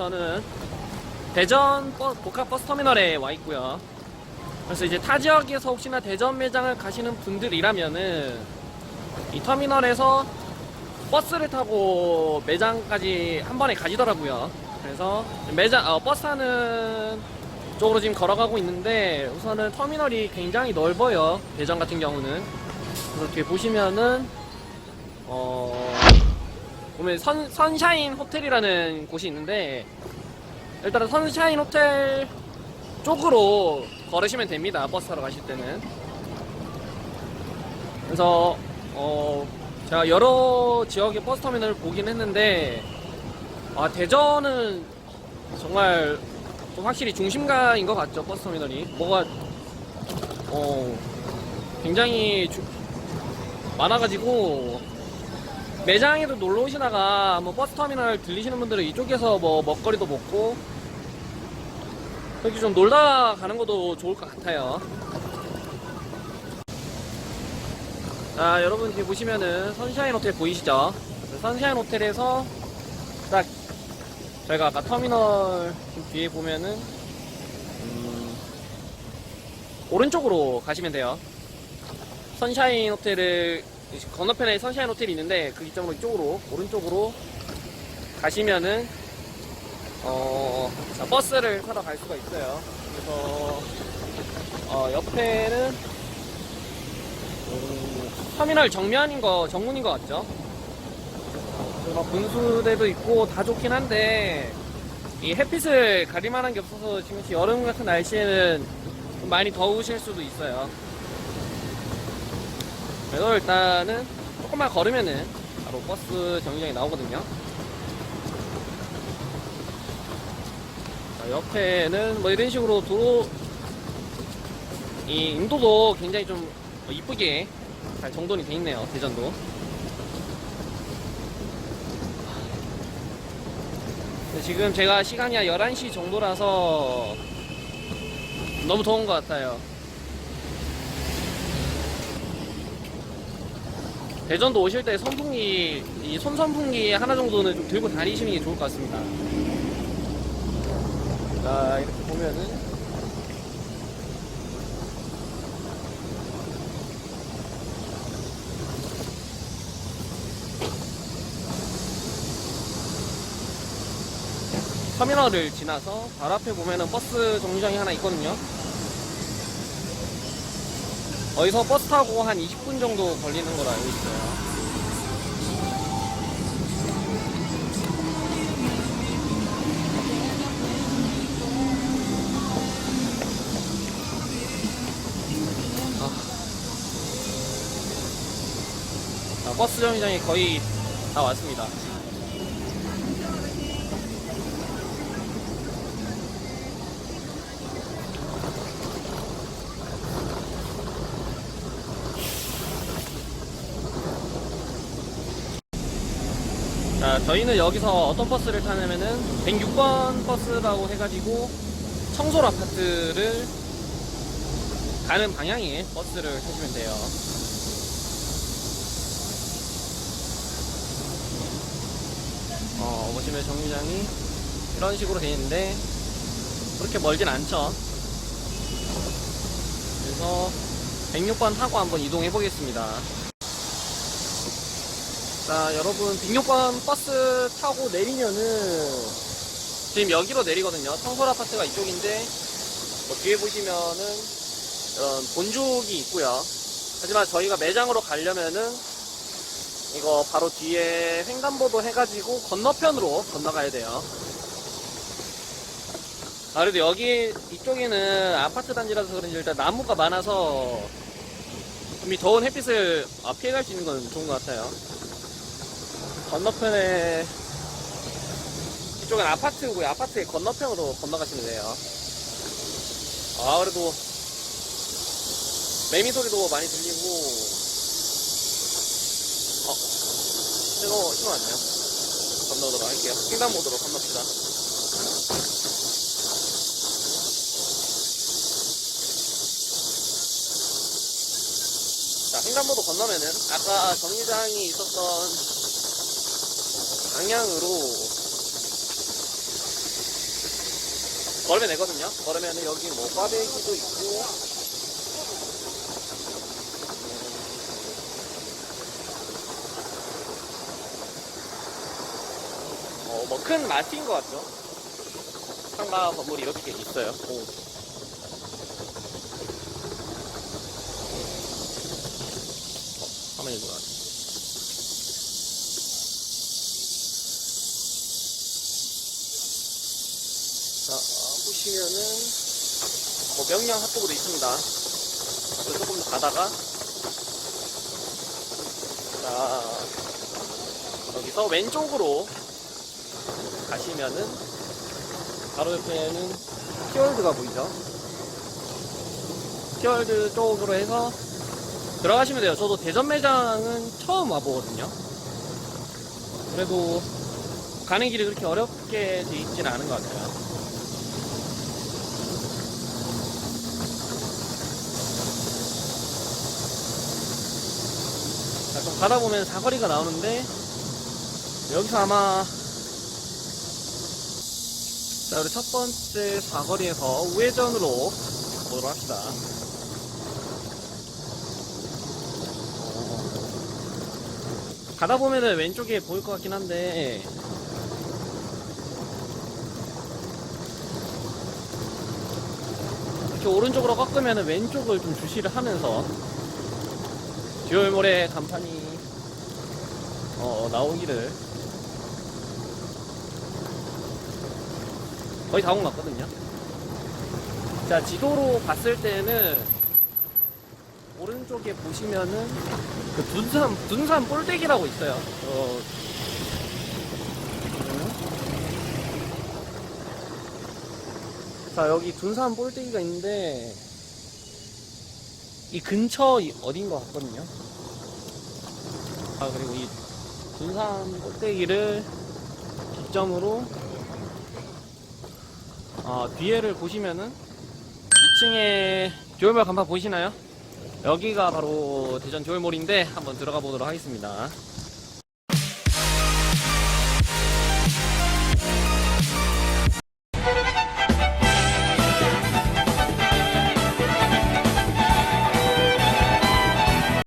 저는 대전 버- 복합버스 터미널에 와 있고요. 그래서 이제 타 지역에서 혹시나 대전 매장을 가시는 분들이라면은 이 터미널에서 버스를 타고 매장까지 한 번에 가시더라고요. 그래서 매장 어, 버스 타는 쪽으로 지금 걸어가고 있는데 우선은 터미널이 굉장히 넓어요. 대전 같은 경우는 그래서 이렇게 보시면은 어 보면 선, 선샤인 호텔이라는 곳이 있는데 일단은 선샤인 호텔 쪽으로 걸으시면 됩니다. 버스 타러 가실 때는. 그래서 어 제가 여러 지역의 버스 터미널을 보긴 했는데 아 대전은 정말 좀 확실히 중심가인 것 같죠 버스 터미널이 뭐가 어 굉장히 주- 많아가지고 매장에도 놀러 오시다가 뭐 버스 터미널 들리시는 분들은 이쪽에서 뭐 먹거리도 먹고 여기 좀 놀다 가는 것도 좋을 것 같아요. 자, 여러분 뒤에 보시면은 선샤인 호텔 보이시죠? 선샤인 호텔에서 딱 저희가 아까 터미널 뒤에 보면은 음, 오른쪽으로 가시면 돼요. 선샤인 호텔을 건너편에 선샤인 호텔이 있는데 그 기점으로 이쪽으로 오른쪽으로 가시면은 어 자, 버스를 타러 갈 수가 있어요. 그래서 어, 옆에는 음, 터미널 정면인 거 정문인 것 같죠? 막 분수대도 있고 다 좋긴 한데 이 햇빛을 가릴 만한 게 없어서 지금 여름 같은 날씨에는 좀 많이 더우실 수도 있어요. 그래서 일단은 조금만 걸으면은 바로 버스 정류장이 나오거든요. 자, 옆에는 뭐 이런 식으로 도로 이 인도도 굉장히 좀 이쁘게 잘 정돈이 돼 있네요. 대전도. 지금 제가 시간이 한 11시 정도라서 너무 더운 것 같아요. 대전도 오실 때 선풍기, 이 손선풍기 하나 정도는 좀 들고 다니시는 게 좋을 것 같습니다. 자, 이렇게 보면은. 터미널을 지나서 바로 앞에 보면은 버스 정류장이 하나 있거든요. 어디서 버스 타고 한 20분 정도 걸리는 걸로 알고 있어요. 아, 버스 정류장이 거의 다 왔습니다. 자, 저희는 여기서 어떤 버스를 타냐면은 106번 버스라고 해가지고 청솔 아파트를 가는 방향의 버스를 타시면 돼요. 어, 보시면 정류장이 이런 식으로 되어 있는데 그렇게 멀진 않죠. 그래서 106번 타고 한번 이동해 보겠습니다. 자, 여러분, 106번 버스 타고 내리면은, 지금 여기로 내리거든요. 청솔 아파트가 이쪽인데, 뭐 뒤에 보시면은, 이런 본죽이 있고요 하지만 저희가 매장으로 가려면은, 이거 바로 뒤에 횡단보도 해가지고 건너편으로 건너가야 돼요. 아, 그래도 여기, 이쪽에는 아파트 단지라서 그런지 일단 나무가 많아서, 좀 이 더운 햇빛을 아, 피해갈 수 있는 건 좋은 것 같아요. 건너편에 이쪽은 아파트고요. 아파트의 건너편으로 건너가시면 돼요. 아 그래도 매미 소리도 많이 들리고 어 신호 신호 왔네요. 건너도록 할게요. 횡단보도로 건넙시다. 자 횡단보도 건너면은 아까 정류장이 있었던 방향으로 걸으면 되거든요. 걸으면은 여기 뭐 꽈배기도 있고. 어, 뭐큰 마트인 것 같죠? 상가 건물이 이렇게 있어요. 오. 어, 화면이 돌아. 자, 어, 보시면은 뭐 명량 핫도그도 있습니다. 조금 더 가다가 자 여기서 왼쪽으로 가시면은 바로 옆에는 피월드가 보이죠? 피월드 쪽으로 해서 들어가시면 돼요. 저도 대전 매장은 처음 와보거든요. 그래도 가는 길이 그렇게 어렵게 돼 있지는 않은 것 같아요. 자, 좀 가다 보면 사거리가 나오는데 여기서 아마 자 우리 첫 번째 사거리에서 우회전으로 보도록 합시다. 어, 가다 보면은 왼쪽에 보일 것 같긴 한데 이렇게 오른쪽으로 꺾으면은 왼쪽을 좀 주시를 하면서 듀얼몰의 간판이 어, 나오기를 거의 다 온 것 같거든요. 자, 지도로 봤을 때는 오른쪽에 보시면은 그 둔산, 둔산 꼴대기라고 있어요. 어, 음. 자, 여기 둔산 꼴대기가 있는데 이 근처 이- 어딘 것 같거든요. 아, 그리고 이 둔산 꼭대기를 기점으로 어, 뒤에를 보시면은 2층에 듀얼몰 간판 보이시나요? 여기가 바로 대전 듀얼몰인데 한번 들어가 보도록 하겠습니다.